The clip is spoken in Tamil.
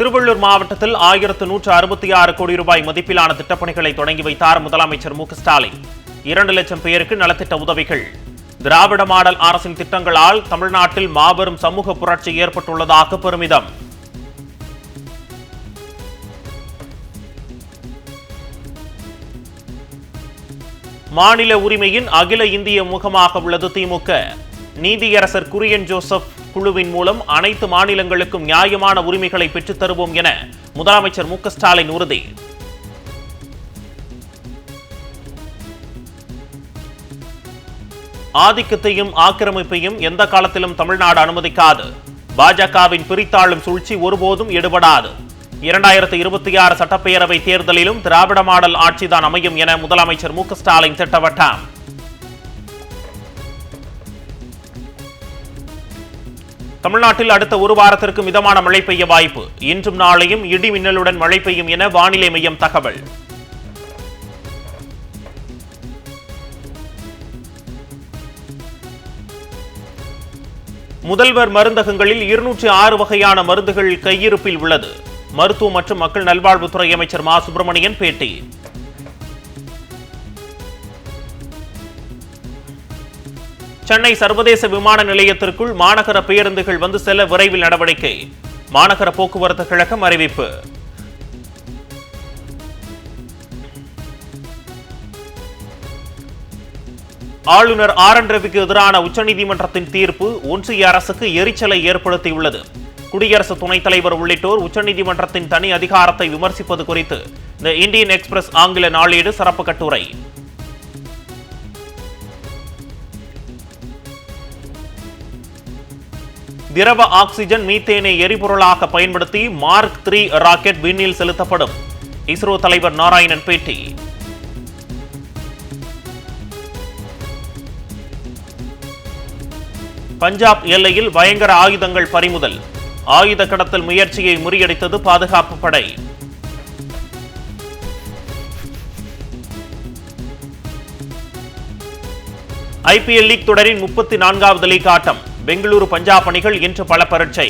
திருவள்ளூர் மாவட்டத்தில் ஆயிரத்து நூற்று அறுபத்தி ஆறு கோடி ரூபாய் மதிப்பிலான திட்டப்பணிகளை தொடங்கி வைத்தார் முதலமைச்சர் மு ஸ்டாலின். இரண்டு லட்சம் பேருக்கு நலத்திட்ட உதவிகள். திராவிட மாடல் அரசின் திட்டங்களால் தமிழ்நாட்டில் மாபெரும் சமூக புரட்சி ஏற்பட்டுள்ளதாக பெருமிதம். மாநில உரிமையின் அகில இந்திய முகமாக உள்ளது திமுக நீதியரசர் குரியன் ஜோசப் குழுவின் மூலம் அனைத்து மாநிலங்களுக்கும் நியாயமான உரிமைகளை பெற்றுத் தருவோம் என முதலமைச்சர் மு ஸ்டாலின் உறுதி. ஆதிக்கத்தையும் ஆக்கிரமிப்பையும் எந்த காலத்திலும் தமிழ்நாடு அனுமதிக்காது. பாஜகவின் பிரித்தாளும் சூழ்ச்சி ஒருபோதும் எடுபடாது. இரண்டாயிரத்தி இருபத்தி ஆறு சட்டப்பேரவை தேர்தலிலும் திராவிட மாடல் ஆட்சிதான் அமையும் என முதலமைச்சர் மு ஸ்டாலின் திட்டவட்டார் தமிழ்நாட்டில் அடுத்த ஒரு வாரத்திற்கு மிதமான மழை பெய்ய வாய்ப்பு. இன்றும் நாளையும் இடி மின்னலுடன் மழை பெய்யும் என வானிலை மையம் தகவல். முதல்வர் மருந்தகங்களில் இருநூற்றி ஆறு வகையான மருந்துகள் கையிருப்பில் உள்ளது. மருத்துவ மற்றும் மக்கள் நல்வாழ்வுத்துறை அமைச்சர் மா. சுப்பிரமணியன் பேட்டி. சென்னை சர்வதேச விமான நிலையத்திற்குள் மாநகர பேருந்துகள் வந்து செல்ல விரைவில் நடவடிக்கை. மாநகர போக்குவரத்து கழகம் அறிவிப்பு. ஆளுநர் ஆர் என் ரவிக்கு எதிரான உச்சநீதிமன்றத்தின் தீர்ப்பு ஒன்றிய அரசுக்கு எரிச்சலை ஏற்படுத்தியுள்ளது. குடியரசு துணைத் தலைவர் உள்ளிட்டோர் உச்சநீதிமன்றத்தின் தனி அதிகாரத்தை விமர்சிப்பது குறித்து இந்தியன் எக்ஸ்பிரஸ் ஆங்கில நாளேடு சிறப்பு கட்டுரை. திரவ ஆக்சிஜன் மீத்தேனை எரிபொருளாக பயன்படுத்தி மார்க் த்ரீ ராக்கெட் விண்ணில் செலுத்தப்படும். இஸ்ரோ தலைவர் நாராயணன் பேட்டி. பஞ்சாப் எல்லையில் பயங்கர ஆயுதங்கள் பறிமுதல். ஆயுத கடத்தல் முயற்சியை முறியடித்தது பாதுகாப்பு படை. ஐபிஎல் லீக் தொடரின் முப்பத்தி நான்காவது லீக் ஆட்டம். பெங்களூரு பஞ்சாப் அணிகள் இன்று பல பரீட்சை